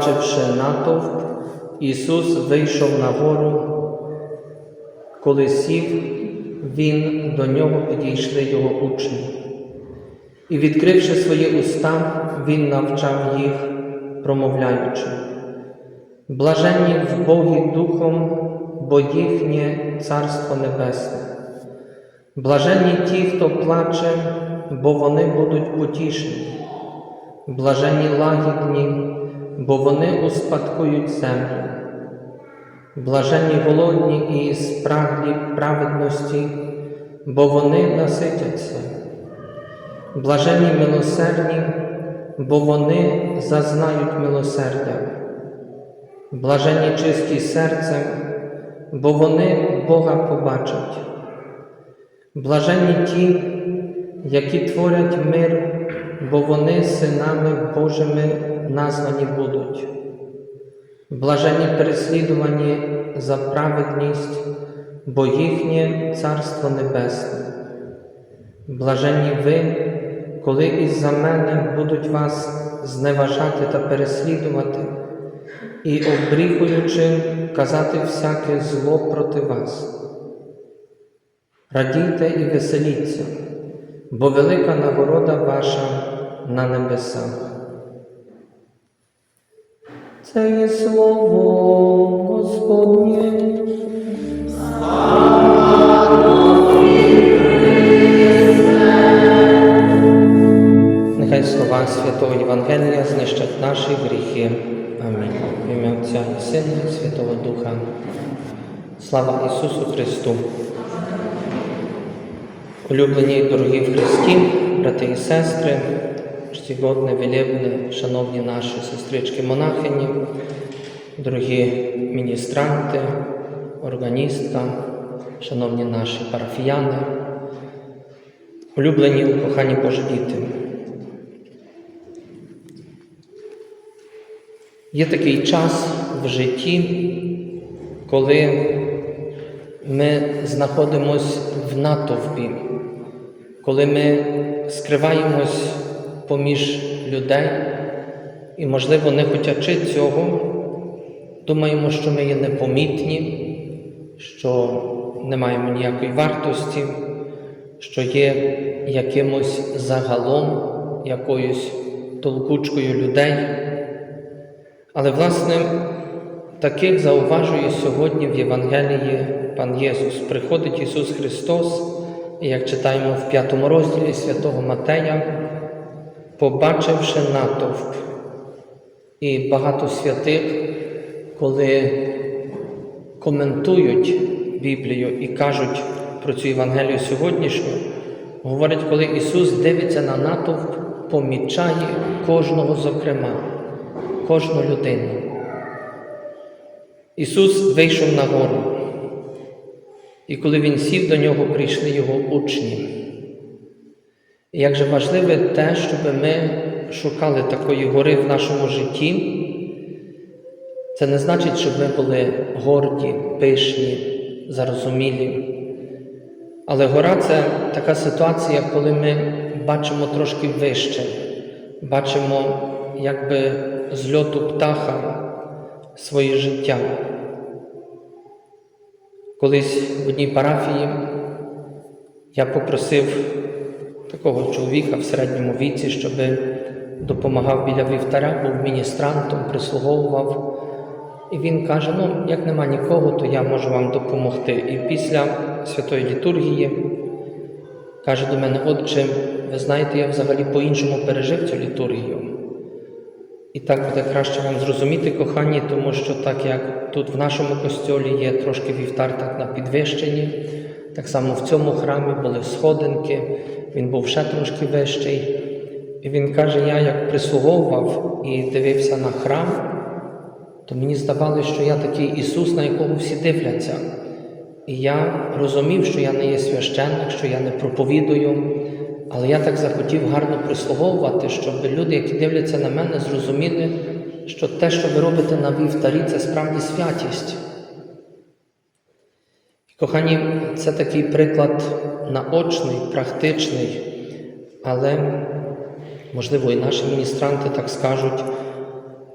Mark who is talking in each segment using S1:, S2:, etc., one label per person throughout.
S1: побачивши натовп, Ісус вийшов на гору. Коли сів, він до нього підійшли його учні. І, відкривши свої уста, він навчав їх, промовляючи. Блаженні в Богі Духом, бо їхнє Царство Небесне. Блаженні ті, хто плаче, бо вони будуть потішені. Блаженні лагідні, бо вони успадкують землю. Блаженні голодні і спраглі праведності, бо вони наситяться. Блаженні милосердні, бо вони зазнають милосердя. Блаженні чисті серцем, бо вони Бога побачать. Блаженні ті, які творять мир, бо вони синами Божими названі будуть. Блаженні переслідувані за праведність, бо їхнє Царство Небесне. Блаженні ви, коли із-за мене будуть вас зневажати та переслідувати, і обріхуючи казати всяке зло проти вас. Радійте і веселіться, бо велика нагорода ваша на небесах. Це є слово Господнє. Нехай слова Святого Євангелія знищать наші гріхи. Амінь. В ім'я Отця і Сина і Святого Духа. Слава Ісусу Христу! Улюблені дорогі в Христі, брати і сестри, чтігодне, велебне, шановні наші сестрички монахині, дорогі міністранти, органістка, шановні наші парафіяни, улюблені кохані Божі діти. Є такий час в житті, коли ми знаходимося в натовпі, коли ми скриваємось поміж людей і, можливо, не хотячи цього, думаємо, що ми є непомітні, що не маємо ніякої вартості, що є якимось загалом, якоюсь толкучкою людей. Але, власне, таких зауважує сьогодні в Євангелії пан Єсус. Приходить Ісус Христос, і як читаємо в п'ятому розділі святого Матея, побачивши натовп. І багато святих, коли коментують Біблію і кажуть про цю Євангелію сьогоднішню, говорять, коли Ісус дивиться на натовп, помічає кожного зокрема кожну людину. Ісус вийшов на гору, і коли Він сів до нього, прийшли Його учні. Як же важливе те, щоб ми шукали такої гори в нашому житті, це не значить, щоб ми були горді, пишні, зарозумілі. Але гора це така ситуація, коли ми бачимо трошки вище, бачимо якби зльоту птаха своє життя. Колись в одній парафії я попросив такого чоловіка в середньому віці, щоб допомагав біля вівтаря, був міністрантом, прислуговував. І він каже: ну, як нема нікого, то я можу вам допомогти. І після святої літургії каже до мене, отче, ви знаєте, я взагалі по-іншому пережив цю літургію. І так буде краще вам зрозуміти, кохані, тому що так як тут в нашому костьолі є трошки вівтар так на підвищенні, так само в цьому храмі були сходинки, він був ще трошки вищий. І він каже: я як прислуговував і дивився на храм, то мені здавалося, що я такий Ісус, на якого всі дивляться. І я розумів, що я не є священник, що я не проповідую, але я так захотів гарно прислуговувати, щоб люди, які дивляться на мене, зрозуміли, що те, що ви робите на вівтарі, це справді святість. Кохані, це такий приклад наочний, практичний, але, можливо, і наші міністранти так скажуть.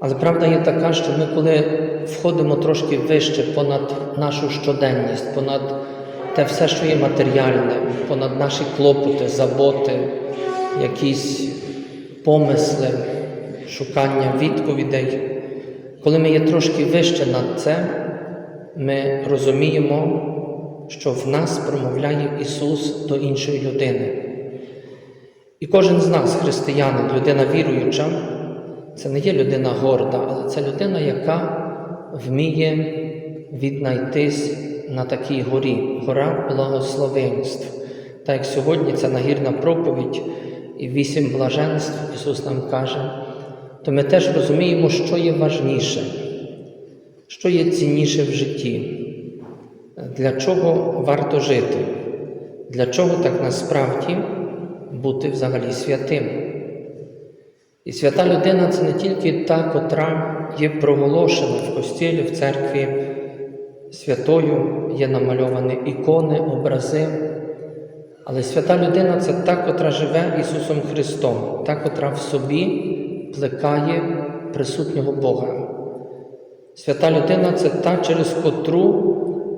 S1: Але правда є така, що ми, коли входимо трошки вище понад нашу щоденність, понад те все, що є матеріальне, понад наші клопоти, заботи, якісь помисли, шукання відповідей, коли ми є трошки вище над це, ми розуміємо, що в нас промовляє Ісус до іншої людини. І кожен з нас, християнин, людина віруюча, це не є людина горда, але це людина, яка вміє віднайтись на такій горі, гора благословенств. Так як сьогодні це нагірна проповідь і вісім блаженств, Ісус нам каже, то ми теж розуміємо, що є важніше, що є цінніше в житті, для чого варто жити, для чого так насправді бути взагалі святим. І свята людина це не тільки та, котра є проголошена в костілі, в церкві святою, є намальовані ікони, образи. Але свята людина це та, котра живе Ісусом Христом, та, котра в собі плекає присутнього Бога. Свята людина це та, через котру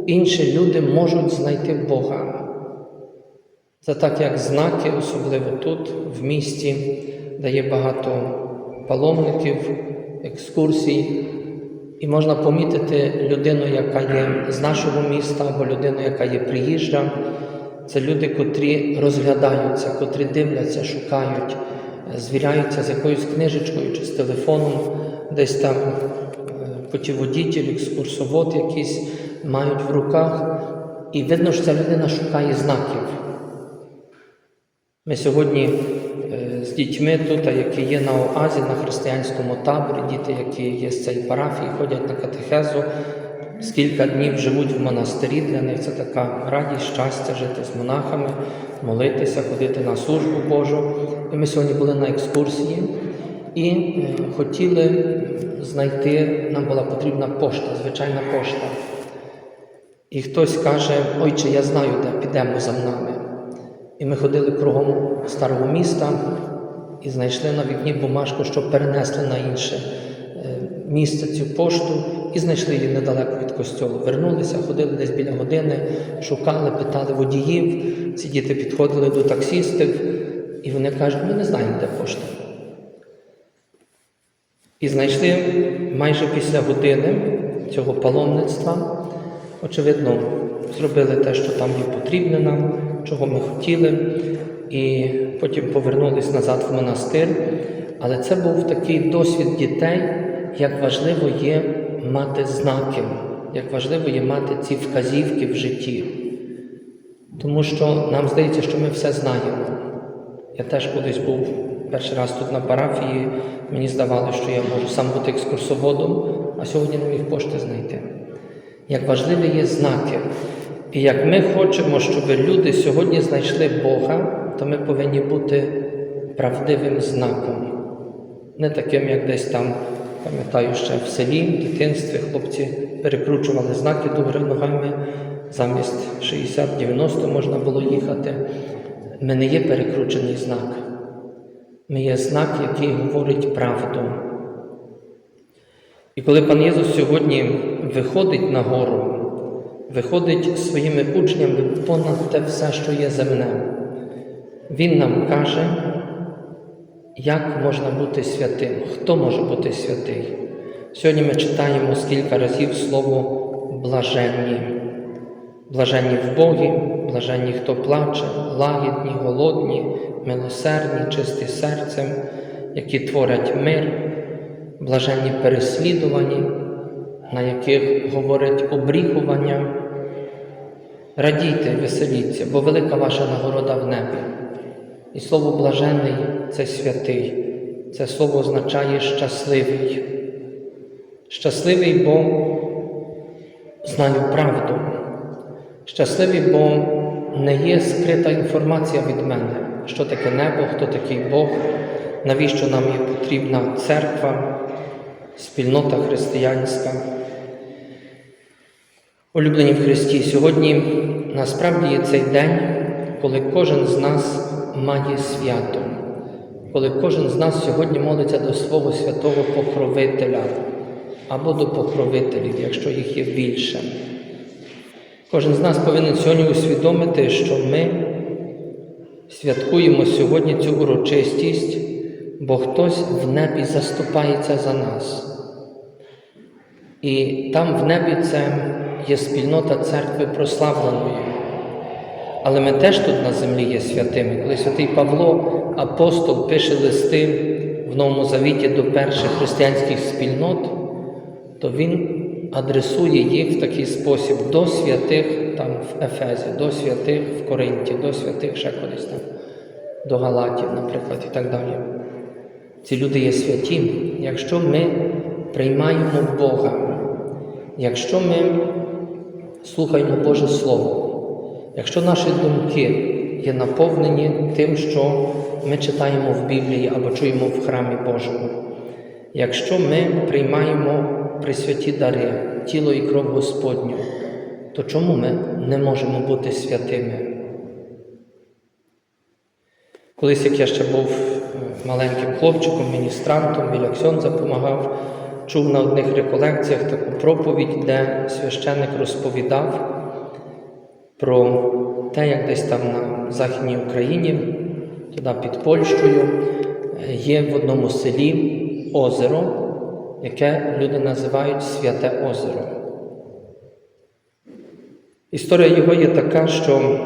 S1: інші люди можуть знайти Бога. Це так, як знаки, особливо тут, в місті, де є багато паломників, екскурсій, і можна помітити людину, яка є з нашого міста, або людину, яка є приїжджа. Це люди, котрі розглядаються, котрі дивляться, шукають, звіряються з якоюсь книжечкою чи з телефоном, десь там путіводітель, екскурсовод якийсь мають в руках. І видно, що ця людина шукає знаків. Ми сьогодні е, з дітьми тут, які є на Оазі, на християнському таборі, діти, які є з цієї парафії, ходять на катехезу, з кілька днів живуть в монастирі. Для них це така радість, щастя жити з монахами, молитися, ходити на службу Божу. І ми сьогодні були на екскурсії і е, хотіли знайти, нам була потрібна пошта, звичайна пошта. І хтось каже, ойче, я знаю, де підемо за мнами. І ми ходили кругом старого міста і знайшли на вікні бумажку, щоб перенесли на інше е, місце цю пошту, і знайшли її недалеко від костьолу. Вернулися, ходили десь біля години, шукали, питали водіїв. Ці діти підходили до таксістів, і вони кажуть, ми не знаємо, де пошта. І знайшли майже після години цього паломництва. Очевидно, зробили те, що там є потрібне нам, чого ми хотіли, і потім повернулись назад в монастир. Але це був такий досвід дітей, як важливо є мати знаки, як важливо є мати ці вказівки в житті. Тому що нам здається, що ми все знаємо. Я теж колись був перший раз тут на парафії, мені здавалося, що я можу сам бути екскурсоводом, а сьогодні не міг пошти знайти. Як важливі є знаки. І як ми хочемо, щоб люди сьогодні знайшли Бога, то ми повинні бути правдивим знаком. Не таким, як десь там, пам'ятаю, ще в селі, в дитинстві хлопці перекручували знаки до гори ногами, замість 60-90 можна було їхати. Ми не є перекручений знак. Ми є знак, який говорить правду. І коли пан Єсус сьогодні виходить на гору, виходить своїми учнями понад те все, що є земне, Він нам каже, як можна бути святим, хто може бути святий. Сьогодні ми читаємо скільки разів слово блаженні. Блаженні в Богі, блаженні, хто плаче, лагідні, голодні, милосердні, чисті серцем, які творять мир, блаженні переслідувані, на яких говорить обріхування. Радійте, веселіться, бо велика ваша нагорода в небі. І слово блажений це святий. Це слово означає щасливий. Щасливий, бо знаю правду. Щасливий, бо не є скрита інформація від мене, що таке небо, хто такий Бог, навіщо нам є потрібна церква. Спільнота християнська. Улюблені в Христі, сьогодні насправді є цей день, коли кожен з нас має свято, коли кожен з нас сьогодні молиться до свого святого покровителя або до покровителів, якщо їх є більше. Кожен з нас повинен сьогодні усвідомити, що ми святкуємо сьогодні цю урочистість, бо хтось в небі заступається за нас. І там в небі це є спільнота церкви прославленої. Але ми теж тут на землі є святими. Коли святий Павло, апостол, пише листи в Новому Завіті до перших християнських спільнот, то він адресує їх в такий спосіб до святих там в Ефезі, до святих в Коринті, до святих ще кудись там, до Галатів, наприклад, і так далі. Ці люди є святі, якщо ми приймаємо Бога, якщо ми слухаємо Боже Слово, якщо наші думки є наповнені тим, що ми читаємо в Біблії або чуємо в храмі Божому, якщо ми приймаємо присвяті дари, тіло і кров Господню, то чому ми не можемо бути святими? Колись, як я ще був маленьким хлопчиком, міністрантом, біля Ксьонза допомагав, чув на одних реколекціях таку проповідь, де священник розповідав про те, як десь там на Західній Україні, туди під Польщею, є в одному селі озеро, яке люди називають Святе Озеро. Історія його є така, що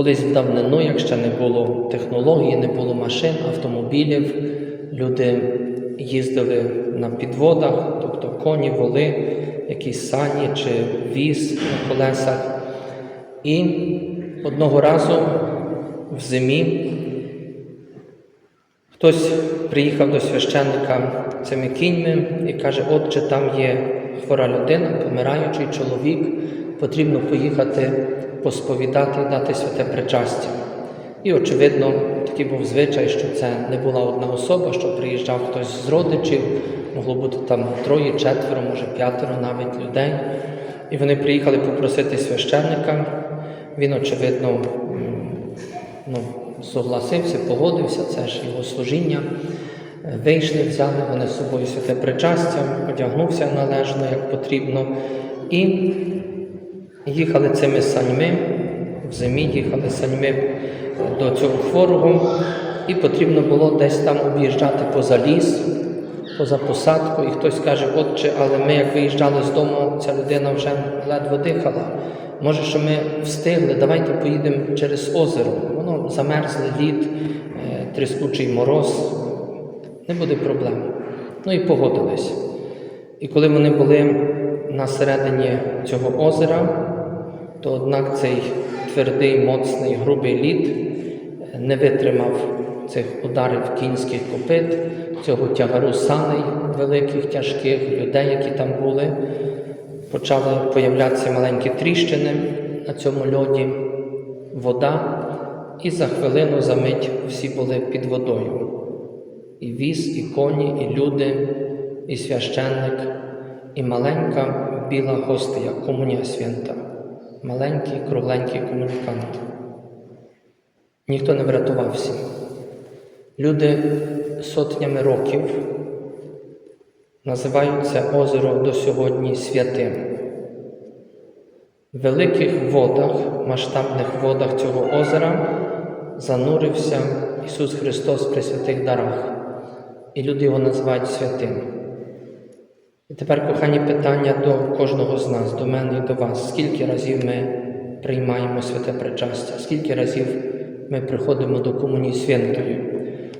S1: колись в давнину, як ще не було технології, не було машин, автомобілів, люди їздили на підводах, тобто коні, воли, якісь сані чи віз на колесах. І одного разу в зимі хтось приїхав до священника цими кіньми і каже: Отче, там є хвора людина, помираючий чоловік, потрібно поїхати посповідати дати святе причастя. І, очевидно, такий був звичай, що це не була одна особа, що приїжджав хтось з родичів, могло бути там троє, четверо, може п'ятеро навіть людей. І вони приїхали попросити священника. Він, очевидно, ну, согласився, погодився, це ж його служіння. Вийшли, взяли вони з собою святе причастя, одягнувся належно, як потрібно, і їхали цими саньми, в зимі їхали саньми до цього хворого, і потрібно було десь там об'їжджати поза ліс, поза посадку, і хтось каже, отче, але ми, як виїжджали з дому, ця людина вже ледве дихала. Може, що ми встигли, давайте поїдемо через озеро. Воно замерзле лід, е, тріскучий мороз, не буде проблем. Ну і погодились. І коли вони були на середині цього озера, то однак цей твердий, моцний, грубий лід е, не витримав цих ударів кінських копит, цього тягару саней великих, тяжких людей, які там були. Почали появлятися маленькі тріщини на цьому льоді, вода, і за хвилину, за мить всі були під водою. І віз, і коні, і люди, і священник, і маленька біла гостя, комунія свята, маленький кругленький комунікант. Ніхто не врятувався. Люди сотнями років називають це озеро до сьогодні святим. В великих водах, масштабних водах цього озера занурився Ісус Христос при святих дарах, і люди його називають святим. І тепер, кохані, питання до кожного з нас, до мене і до вас. Скільки разів ми приймаємо святе причастя? Скільки разів ми приходимо до комунії святої?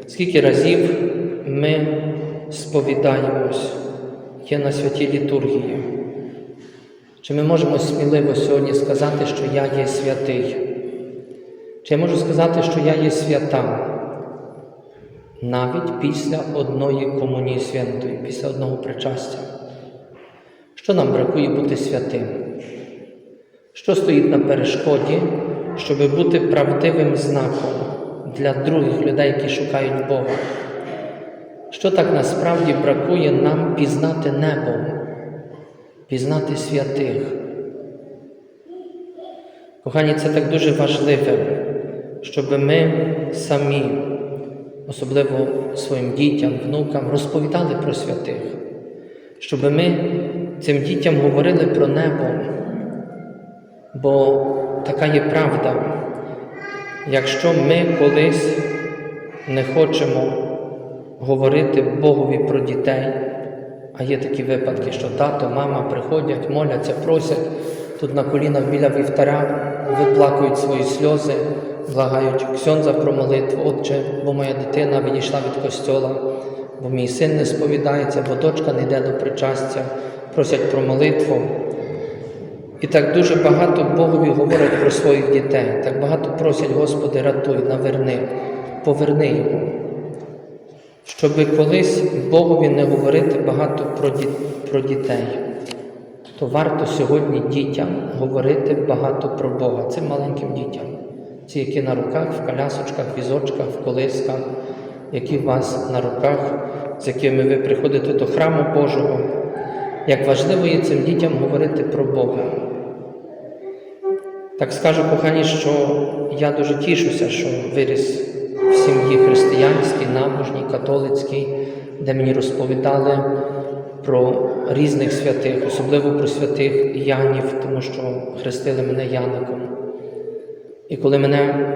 S1: Скільки разів ми сповідаємось, є на святій літургії? Чи ми можемо сміливо сьогодні сказати, що я є святий? Чи я можу сказати, що я є свята? Навіть після одної комунії святої, після одного причастя. Що нам бракує бути святим? Що стоїть на перешкоді, щоб бути правдивим знаком для других людей, які шукають Бога? Що так насправді бракує нам пізнати небо, пізнати святих? Кохані, це так дуже важливе, щоб ми самі, особливо своїм дітям, внукам, розповідали про святих, щоб ми цим дітям говорили про небо, бо така є правда. Якщо ми колись не хочемо говорити Богові про дітей, а є такі випадки, що тато, мама приходять, моляться, просять тут на колінах біля вівтаря, виплакують свої сльози, благають. Ксьонза про молитву, Отче, бо моя дитина відійшла від костьола, бо мій син не сповідається, бо дочка не йде до причастя, просять про молитву. І так дуже багато Богові говорять про своїх дітей, так багато просять, Господи, рятуй, наверни, поверни його. Щоби колись Богові не говорити багато про, ді... про дітей, то варто сьогодні дітям говорити багато про Бога, цим маленьким дітям, ці, які на руках, в колясочках, візочках, в колисках, які у вас на руках, з якими ви приходите до храму Божого. Як важливо є цим дітям говорити про Бога. Так скажу, кохані, що я дуже тішуся, що виріс в сім'ї християнській, набожній, католицькій, де мені розповідали про різних святих, особливо про святих Янів, тому що хрестили мене Яником. І коли мене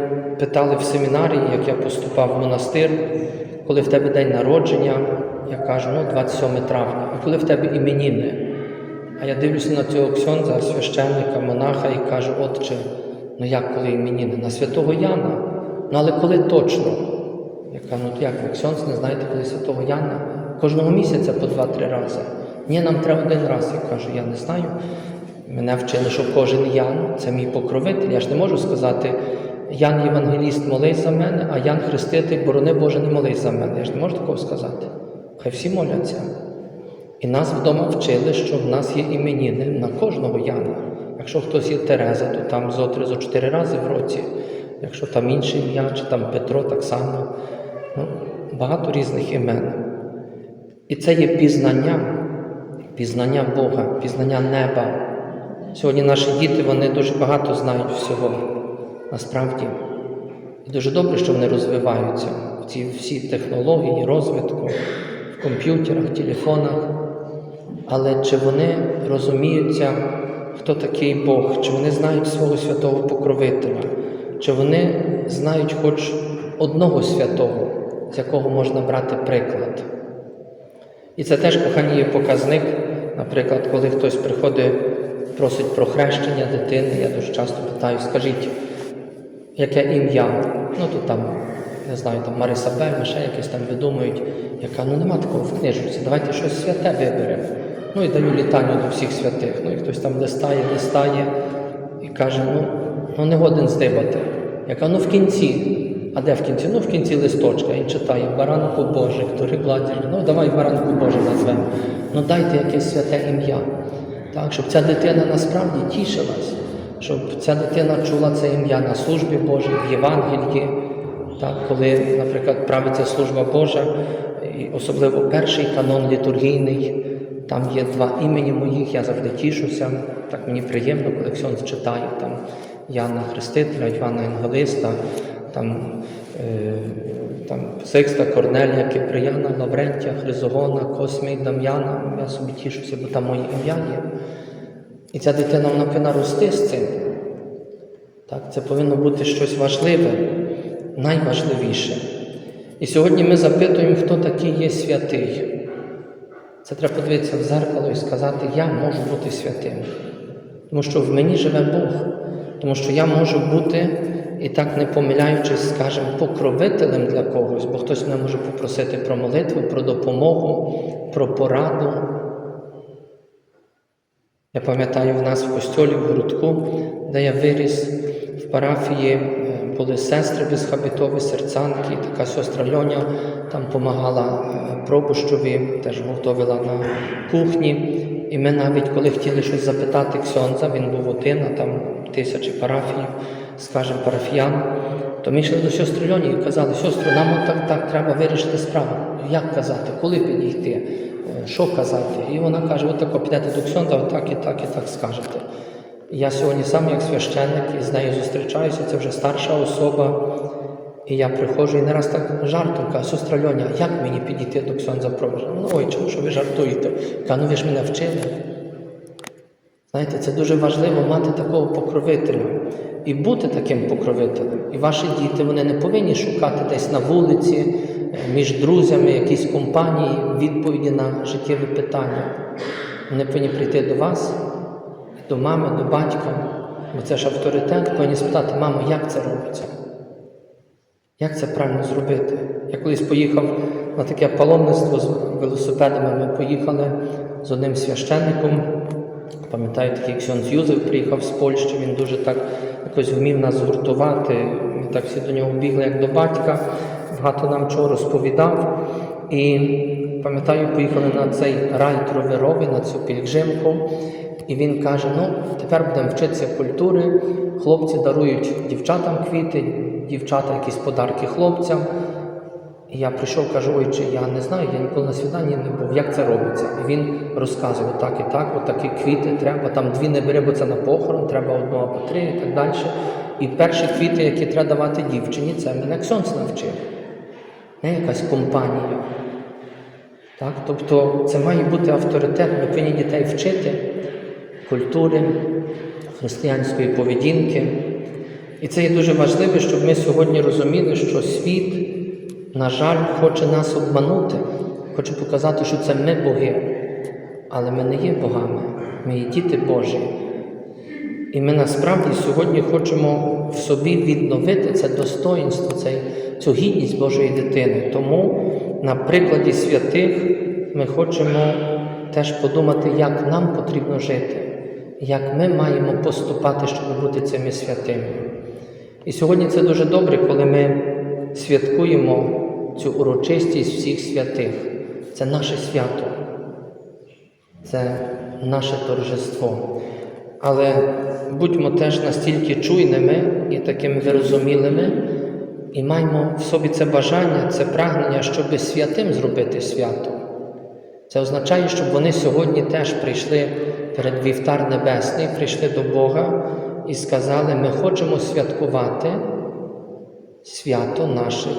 S1: питали в семінарії, як я поступав в монастир, коли в тебе день народження, я кажу, ну 27 травня, а коли в тебе іменіни. А я дивлюся на цього ксьонза, священника, монаха і кажу, отче, ну як коли іменіни? На святого Яна. Ну але коли точно? Я кажу, ну як ви ксьонз не знаєте, коли святого Яна? Кожного місяця по два-три рази. Ні, нам треба один раз. Я кажу, я не знаю. Мене вчили, що кожен Ян це мій покровитель. Я ж не можу сказати, Ян Євангеліст, молись за мене, а Ян Хреститель, борони Боже, не молись за мене. Я ж не можу такого сказати. Хай всі моляться. І нас вдома вчили, що в нас є іменіни на кожного Яна. Якщо хтось є Тереза, то там зо три, зо чотири рази в році. Якщо там інше ім'я, чи там Петро так само. Ну, Багато різних імен. І це є пізнання, пізнання Бога, пізнання неба. Сьогодні наші діти вони дуже багато знають всього насправді. І дуже добре, що вони розвиваються ці всі технології, розвитку, в комп'ютерах, телефонах. Але чи вони розуміються, хто такий Бог, чи вони знають свого святого покровителя, чи вони знають хоч одного святого, з якого можна брати приклад? І це теж, кохані, є показник, наприклад, коли хтось приходить, просить про хрещення дитини, я дуже часто питаю, скажіть, яке ім'я? Ну то там, не знаю, там Мариса Бельма, ще якесь там видумують, яка ну нема такого в книжці, давайте щось святе виберемо. Ну і даю літання до всіх святих. Ну і хтось там листає, листає і каже, ну, ну не годен здибати. Яка ну в кінці. А де в кінці? Ну в кінці листочка. І читає Баранку Божий, хто гладір. Ну давай Баранку Божий назвемо. Ну дайте якесь святе ім'я. Так, щоб ця дитина насправді тішилась, щоб ця дитина чула це ім'я на службі Божій, в Євангелії. Так, коли, наприклад, правиться служба Божа, і особливо перший канон літургійний, там є два імені моїх, я завжди тішуся. Так мені приємно, коли Ксьонз читає там Яна Хрестителя, Івана Євангелиста, там, е, там Сикста, Корнелія, Киприяна, Лаврентія, Хризогона, Космій, Дам'яна. Я собі тішуся, бо там моє ім'я є. І ця дитина вона повинна рости з цим. Так, Це повинно бути щось важливе, найважливіше. І сьогодні ми запитуємо, хто такий є святий. Це треба подивитися в зеркало і сказати, я можу бути святим. Тому що в мені живе Бог, тому що я можу бути, і так не помиляючись, скажімо, покровителем для когось, бо хтось мене може попросити про молитву, про допомогу, про пораду. Я пам'ятаю, в нас в костьолі в Грудку, де я виріс в парафії, е, були сестри безхабітові, серцанки, така сестра Льоня там допомагала пробущові, теж готувала на кухні. І ми навіть, коли хотіли щось запитати Ксьонза, він був один, а там тисячі парафій, скажімо, парафіян, То ми йшли до сестри Льоні і казали, сестру, нам так, так треба вирішити справу. Як казати, коли підійти, е, що казати. І вона каже, от тако підете до Ксьонда, отак і так, і так скажете. Я сьогодні сам як священник з нею зустрічаюся, це вже старша особа. І я приходжу і не раз так жартом кажу, сестра Льоня, як мені підійти до Ксьонза Провожа? Ну, ой, чому що ви жартуєте? Кажу, ну ви ж мене вчили. Знаєте, це дуже важливо мати такого покровителя і бути таким покровителем. І ваші діти вони не повинні шукати десь на вулиці, між друзями, якісь компанії, відповіді на життєві питання. Вони повинні прийти до вас, до мами, до батька, бо це ж авторитет, повинні спитати, мамо, як це робиться? Як це правильно зробити? Я колись поїхав на таке паломництво з велосипедами. Ми поїхали з одним священником. Пам'ятаю, такий Ксьонз Юзеф приїхав з Польщі, він дуже так якось вмів нас згуртувати. Ми так всі до нього бігли, як до батька, багато нам чого розповідав. І пам'ятаю, поїхали на цей райд роверовий, на цю пільгримку. І він каже: ну, тепер будемо вчитися культури. Хлопці дарують дівчатам квіти, дівчата якісь подарки хлопцям. І я прийшов, кажу, ой, чи я не знаю, я ніколи на свіданні не був, як це робиться. І він розказував так і так, отакі квіти треба, там дві не бери, бо це на похорон, треба одну або три і так далі. І перші квіти, які треба давати дівчині, це мене Ксьонс навчив. Не якась компанія. Так? Тобто це має бути авторитет, ми повинні дітей вчити культури, християнської поведінки. І це є дуже важливо, щоб ми сьогодні розуміли, що світ, на жаль, хоче нас обманути, хоче показати, що це ми боги. Але ми не є богами, ми є діти Божі. І ми насправді сьогодні хочемо в собі відновити це достоїнство, цей, цю гідність Божої дитини. Тому на прикладі святих ми хочемо теж подумати, як нам потрібно жити, як ми маємо поступати, щоб бути цими святими. І сьогодні це дуже добре, коли ми святкуємо цю урочистість всіх святих. Це наше свято, це наше торжество. Але будьмо теж настільки чуйними і такими вирозумілими, і маємо в собі це бажання, це прагнення, щоб святим зробити свято. Це означає, щоб вони сьогодні теж прийшли перед вівтар Небесний, прийшли до Бога і сказали: ми хочемо святкувати свято наших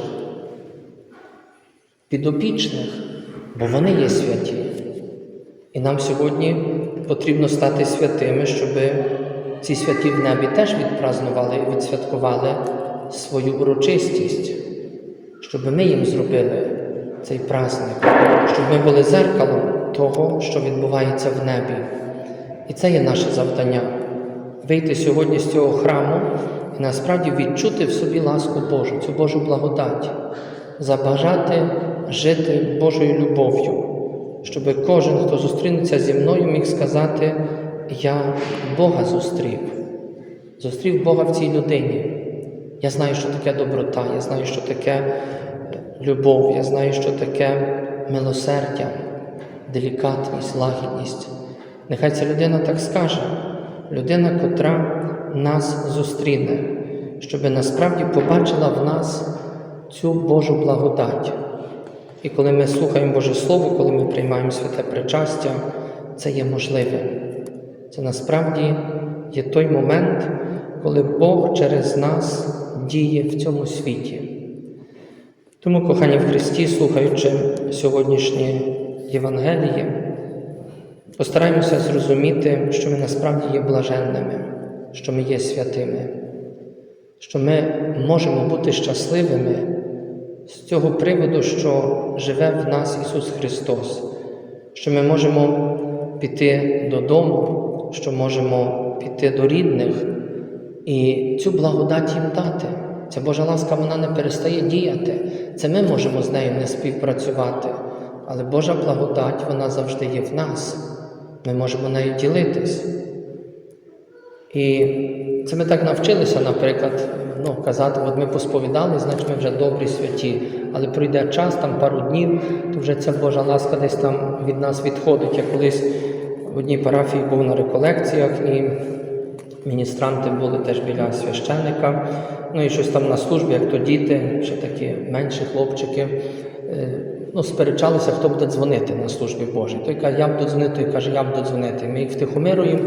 S1: підопічних, бо вони є святі. І нам сьогодні потрібно стати святими, щоб ці святі в небі теж відпразнували і відсвяткували свою урочистість, щоб ми їм зробили цей праздник, щоб ми були зеркалом того, що відбувається в небі. І це є наше завдання вийти сьогодні з цього храму і насправді відчути в собі ласку Божу, цю Божу благодать, забажати жити Божою любов'ю, щоб кожен, хто зустрінеться зі мною, міг сказати: Я Бога зустрів, зустрів Бога в цій людині. Я знаю, що таке доброта, я знаю, що таке любов, я знаю, що таке милосердя, делікатність, лагідність. Нехай ця людина так скаже, людина, котра нас зустріне, щоб насправді побачила в нас цю Божу благодать. І коли ми слухаємо Боже Слово, коли ми приймаємо святе причастя, це є можливе. Це насправді є той момент, коли Бог через нас діє в цьому світі. Тому, кохані в Христі, слухаючи сьогоднішнє Євангеліє, постараємося зрозуміти, що ми насправді є блаженними, що ми є святими, що ми можемо бути щасливими з цього приводу, що живе в нас Ісус Христос, що ми можемо піти додому, що можемо піти до рідних і цю благодать їм дати. Ця Божа ласка вона не перестає діяти. Це ми можемо з нею не співпрацювати, але Божа благодать вона завжди є в нас. Ми можемо нею ділитись. І це ми так навчилися, наприклад, ну, казати, от ми посповідали, значить ми вже добрі святі. Але пройде час, там пару днів, то вже ця Божа ласка десь там від нас відходить. Я колись в одній парафії був на реколекціях, і міністранти були теж біля священика. Ну і щось там на службі, як то діти, ще такі менші хлопчики. Ну, сперечалися, хто буде дзвонити на службі Божій. Той каже, я буду дзвонити, той каже, я буду дзвонити. Ми їх втихомируємо,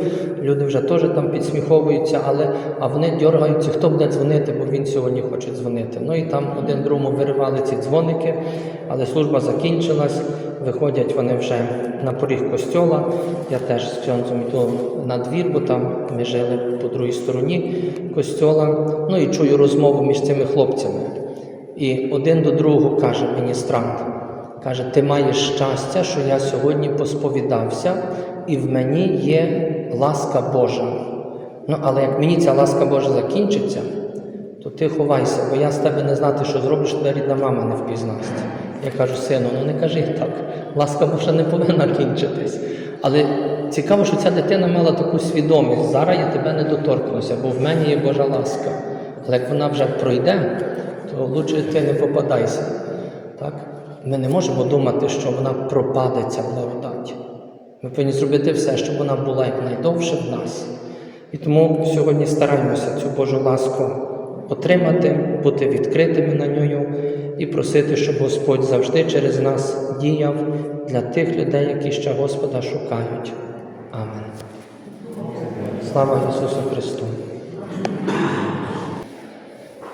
S1: люди вже теж там підсміховуються, але а вони дергаються, хто буде дзвонити, бо він сьогодні хоче дзвонити. Ну і там один другому виривали ці дзвоники, але служба закінчилась. Виходять вони вже на поріг костьола. Я теж з ксьонзом йду на двір, бо там ми жили по другій стороні костьола. Ну і чую розмову між цими хлопцями. І один до другого каже міністрант, каже, ти маєш щастя, що я сьогодні посповідався, і в мені є ласка Божа. Ну, але як мені ця ласка Божа закінчиться, то ти ховайся, бо я з тебе не знати, що зробиш, тебе рідна мама не впізнасть. Я кажу, сину, ну не кажи так, ласка Божа не повинна кінчитись. Але цікаво, що ця дитина мала таку свідомість, зараз я тебе не доторкнуся, бо в мене є Божа ласка. Але як вона вже пройде, то лучше ти не попадайся. Так? Ми не можемо думати, що вона пропаде ця благодать. Ми повинні зробити все, щоб вона була якнайдовше в нас. І тому сьогодні стараємося цю Божу ласку отримати, бути відкритими на нього і просити, щоб Господь завжди через нас діяв для тих людей, які ще Господа шукають. Амен. Слава Ісусу Христу!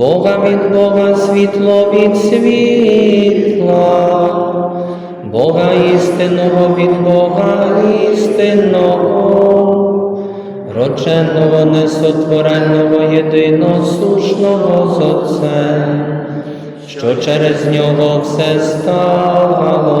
S1: Бога від Бога, світло від світла, Бога істинного від Бога істинного, родженого, несотвореного, єдиносушного з Отцем, що через нього все сталося.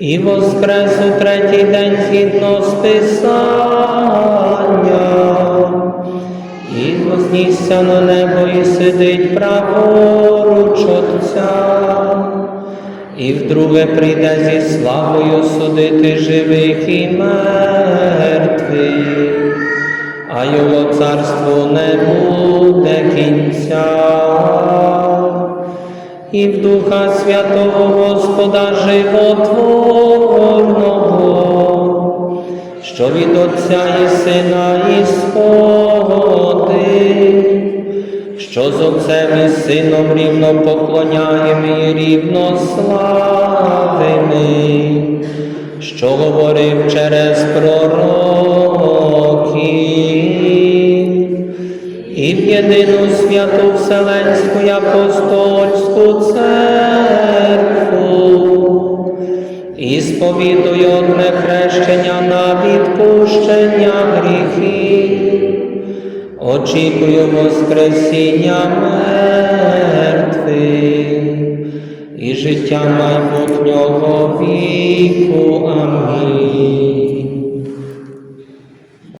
S1: І воскрес у третій день згідно з Писанням, і вознісся на небо і сидить праворуч Отця, і вдруге прийде зі славою судити живих і мертвих, а його царству не буде і в Духа Святого Господа Животворного, що від Отця і Сина і ісходить, що з Отцем і Сином рівно поклоняємо і рівно славимо, що говорив через пророків і в єдину святу Вселенську апостольську церкву, і сповідую одне хрещення на відпущення гріхів, очікую Воскресіння мертвих і життя майбутнього віку. Амінь.